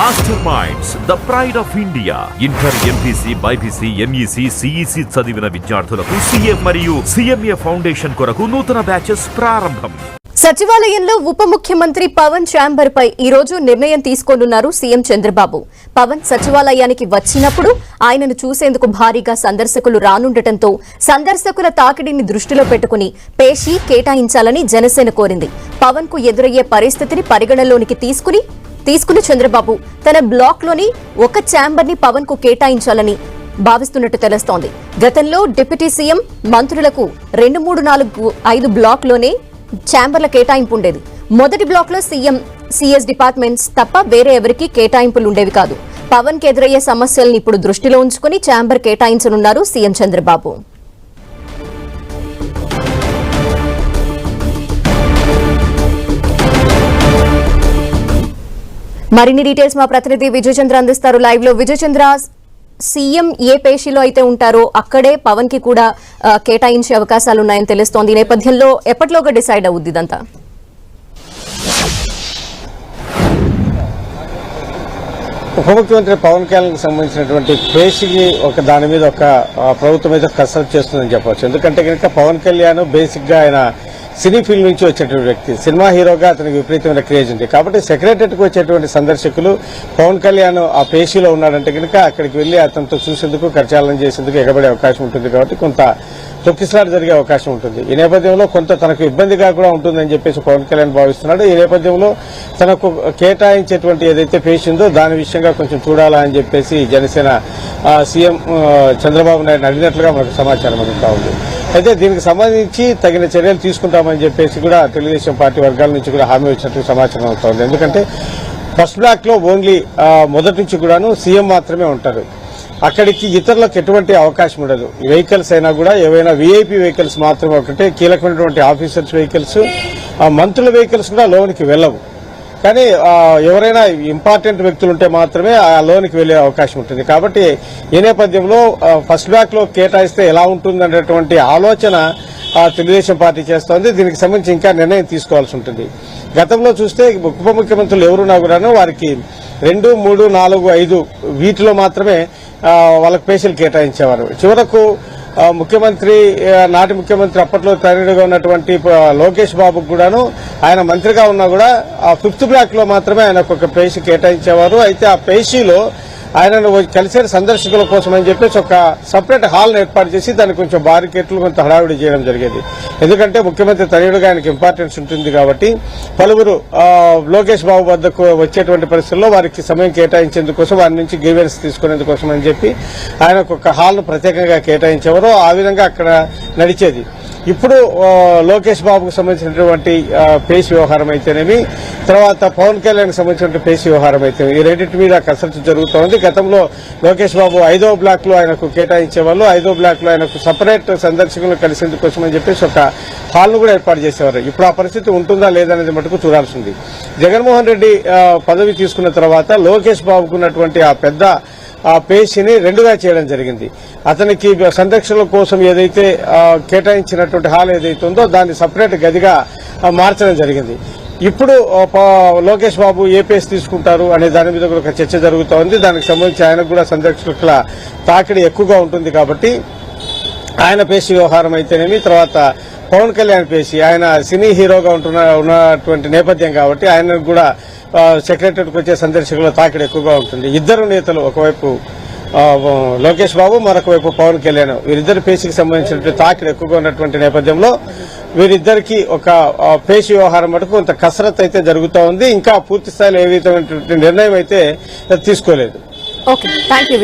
Master minds the pride of India inter MPC BiPC MEC CEC చదివిన విద్యార్థులకు CM మరియు CMA foundation కొరకు నూతన బ్యాచెస్ ప్రారంభం. సచివాలయంలో ఉప ముఖ్యమంత్రి పవన్ ఛాంబర్ పై ఈ రోజు నిర్ణయం తీసుకోనున్నారు సీఎం చంద్రబాబు. పవన్ సచివాలయానికి వచ్చినప్పుడు ఆయనను చూసేందుకు భారీగా సందర్శకులు రానుండటంతో సందర్శకుల తాకిడిని దృష్టిలో పెట్టుకుని పేషీ కేటాయించాలని జనసేన కోరింది. పవన్కు ఎదురయ్యే పరిస్థితిని పరిగణలోనికి తీసుకుని తీసుకుని చంద్రబాబు తన బ్లాక్లోని ఒక ఛాంబర్ని పవన్కు కేటాయించాలని భావిస్తున్నట్టు తెలుస్తోంది. గతంలో డిప్యూటీ సీఎం మంత్రులకు రెండు మూడు నాలుగు ఐదు బ్లాక్లోనే ఛాంబర్ల కేటాయింపు ఉండేది. మొదటి బ్లాక్లో సీఎం సిఎస్ డిపార్ట్మెంట్స్ తప్ప వేరే ఎవరికి కేటాయింపులు ఉండేవి కాదు. పవన్కి ఎదురయ్యే సమస్యల్ని ఇప్పుడు దృష్టిలో ఉంచుకుని ఛాంబర్ కేటాయించనున్నారు సీఎం చంద్రబాబు. మరిన్ని డీటెయిల్స్ మా ప్రతినిధి విజయచంద్ర అందిస్తారు. లైవ్లో విజయచంద్ర సీఎం ఏ పేషీలో అయితే ఉంటారో అక్కడే పవన్కి కూడా కేటాయించే అవకాశాలు ఉన్నాయని తెలుస్తోంది. ఈ నేపథ్యంలో ఎప్పటిలోగా డిసైడ్ అవుద్ది ఇదంతా? ఉప ముఖ్యమంత్రి పవన్ కళ్యాణ్ సంబంధించినటువంటి పేషికి ఒక దాని మీద ఒక ప్రభుత్వం మీద కసరత్ చేస్తుందని చెప్పవచ్చు. ఎందుకంటే కనుక పవన్ కళ్యాణ్ బేసిక్గా ఆయన సినీ ఫీల్డ్ నుంచి వచ్చేటువంటి వ్యక్తి. సినిమా హీరోగా అతనికి విపరీతమైన క్రేజ్ ఉంది. కాబట్టి సెక్రటరీకి వచ్చేటువంటి సందర్శకులు పవన్ కళ్యాణ్ ఆ పేషీలో ఉన్నాడంటే కనుక అక్కడికి వెళ్ళి అతనితో చూసేందుకు కరచాలనం చేసేందుకు ఎగబడే అవకాశం ఉంటుంది కాబట్టి కొంత తొక్కిసలాట జరిగే అవకాశం ఉంటుంది. ఈ నేపథ్యంలో కొంత తనకు ఇబ్బందిగా కూడా ఉంటుందని చెప్పేసి పవన్ కళ్యాణ్ భావిస్తున్నాడు. ఈ నేపథ్యంలో తనకు కేటాయించేటువంటి ఏదైతే పేషిందో దాని విషయంగా కొంచెం చూడాలా అని చెప్పేసి జనసేన సీఎం చంద్రబాబు నాయుడు అడిగినట్లుగా మనకు సమాచారం అందుతా ఉంది. అయితే దీనికి సంబంధించి తగిన చర్యలు తీసుకుంటామని చెప్పేసి కూడా తెలుగుదేశం పార్టీ వర్గాల నుంచి కూడా హామీ వచ్చినట్టు సమాచారం అవుతోంది ఎందుకంటే ఫస్ట్ బ్లాక్లో ఓన్లీ మొదటి నుంచి కూడాను సీఎం మాత్రమే ఉంటారు. అక్కడికి ఇతరులకు ఎటువంటి అవకాశం ఉండదు. వెహికల్స్ అయినా కూడా ఏవైనా వీఐపీ వెహికల్స్ మాత్రమే ఒకటే కీలకమైనటువంటి ఆఫీసర్స్ వెహికల్స్ ఆ మంత్రుల వెహికల్స్ కూడా లోనికి వెళ్ళవు. కానీ ఎవరైనా ఇంపార్టెంట్ వ్యక్తులు ఉంటే మాత్రమే ఆ లోనికి వెళ్ళే అవకాశం ఉంటుంది. కాబట్టి ఈ నేపథ్యంలో ఫస్ట్ బ్యాక్లో కేటాయిస్తే ఎలా ఉంటుంది అనేటువంటి ఆలోచన తెలుగుదేశం పార్టీ చేస్తోంది. దీనికి సంబంధించి ఇంకా నిర్ణయం తీసుకోవాల్సి ఉంటుంది. గతంలో చూస్తే ఉప ముఖ్యమంత్రులు ఎవరున్నా కూడాను వారికి రెండు మూడు నాలుగు ఐదు వీటిలో మాత్రమే వాళ్ళకు పేషీలు కేటాయించేవారు. చివరకు ముఖ్యమంత్రి నాటి ముఖ్యమంత్రి అప్పట్లో తరుణుడిగా ఉన్నటువంటి లోకేష్ బాబుకు కూడాను ఆయన మంత్రిగా ఉన్నా కూడా ఆ ఫిఫ్త్ బ్లాక్లో మాత్రమే ఆయనకు ఒక పేషీ కేటాయించేవారు. అయితే ఆ పేషీలో ఆయనను కలిసే సందర్శకుల కోసం అని చెప్పేసి ఒక సపరేట్ హాల్ ఏర్పాటు చేసి దానికి కొంచెం బారికేట్లు కొంత హడావిడి చేయడం జరిగేది. ఎందుకంటే ముఖ్యమంత్రి తనయుడుగా ఆయనకి ఇంపార్టెన్స్ ఉంటుంది కాబట్టి పలువురు లోకేష్ బాబు వద్దకు వచ్చేటువంటి పరిస్థితుల్లో వారికి సమయం కేటాయించేందుకోసం వారి నుంచి గ్రీవెన్స్ తీసుకునేందుకోసం అని చెప్పి ఆయనకు ఒక హాల్ను ప్రత్యేకంగా కేటాయించేవారు. ఆ విధంగా అక్కడ నడిచేది. ఇప్పుడు లోకేష్ బాబుకు సంబంధించినటువంటి పేస్ వ్యవహారం అయితేనేమి తర్వాత పవన్ కళ్యాణ్ సంబంధించిన పేస్ వ్యవహారం అయితే ఈ రెండింటి మీద కసరత్తు జరుగుతోంది. గతంలో లోకేష్ బాబు ఐదో బ్లాక్లో ఆయనకు కేటాయించే వాళ్ళు ఐదో బ్లాక్లో ఆయనకు సపరేట్ సందర్శకులను కలిసేందుకు కోసం అని చెప్పేసి ఒక హాల్ను కూడా ఏర్పాటు చేసేవారు. ఇప్పుడు ఆ పరిస్థితి ఉంటుందా లేదనేది మటుకు చూడాల్సింది జగన్మోహన్ రెడ్డి పదవి తీసుకున్న తర్వాత లోకేష్ బాబుకున్నటువంటి ఆ పెద్ద ఆ పేషిని రెండుగా చేయడం జరిగింది. అతనికి సంరక్షణ కోసం ఏదైతే కేటాయించినటువంటి హాల్ ఏదైతే ఉందో దాన్ని సపరేట్ గదిగా మార్చడం జరిగింది. ఇప్పుడు లోకేష్ బాబు ఏ పేస్ తీసుకుంటారు అనే దాని మీద కూడా ఒక చర్చ జరుగుతోంది దానికి సంబంధించి ఆయనకు కూడా సంరక్షకుల తాకిడి ఎక్కువగా ఉంటుంది కాబట్టి ఆయన పేసి వ్యవహారం అయితేనేమి తర్వాత పవన్ కళ్యాణ్ పేషి ఆయన సినీ హీరోగా ఉంటున్న ఉన్నటువంటి నేపథ్యం కాబట్టి ఆయన కూడా సెక్రటరీకి వచ్చే సందర్శకుల తాకిడి ఎక్కువగా ఉంటుంది. ఇద్దరు నేతలు ఒకవైపు లోకేష్ బాబు మరొక వైపు పవన్ కళ్యాణ్. వీరిద్దరు పేషికి సంబంధించినటువంటి తాకిడి ఎక్కువగా ఉన్నటువంటి నేపథ్యంలో వీరిద్దరికి ఒక పేసి వ్యవహారం మటుకు కొంత కసరత్ అయితే జరుగుతూ ఉంది. ఇంకా పూర్తి స్థాయిలో ఏ విధమైనటువంటి నిర్ణయం అయితే తీసుకోలేదు. ఓకే. Thank you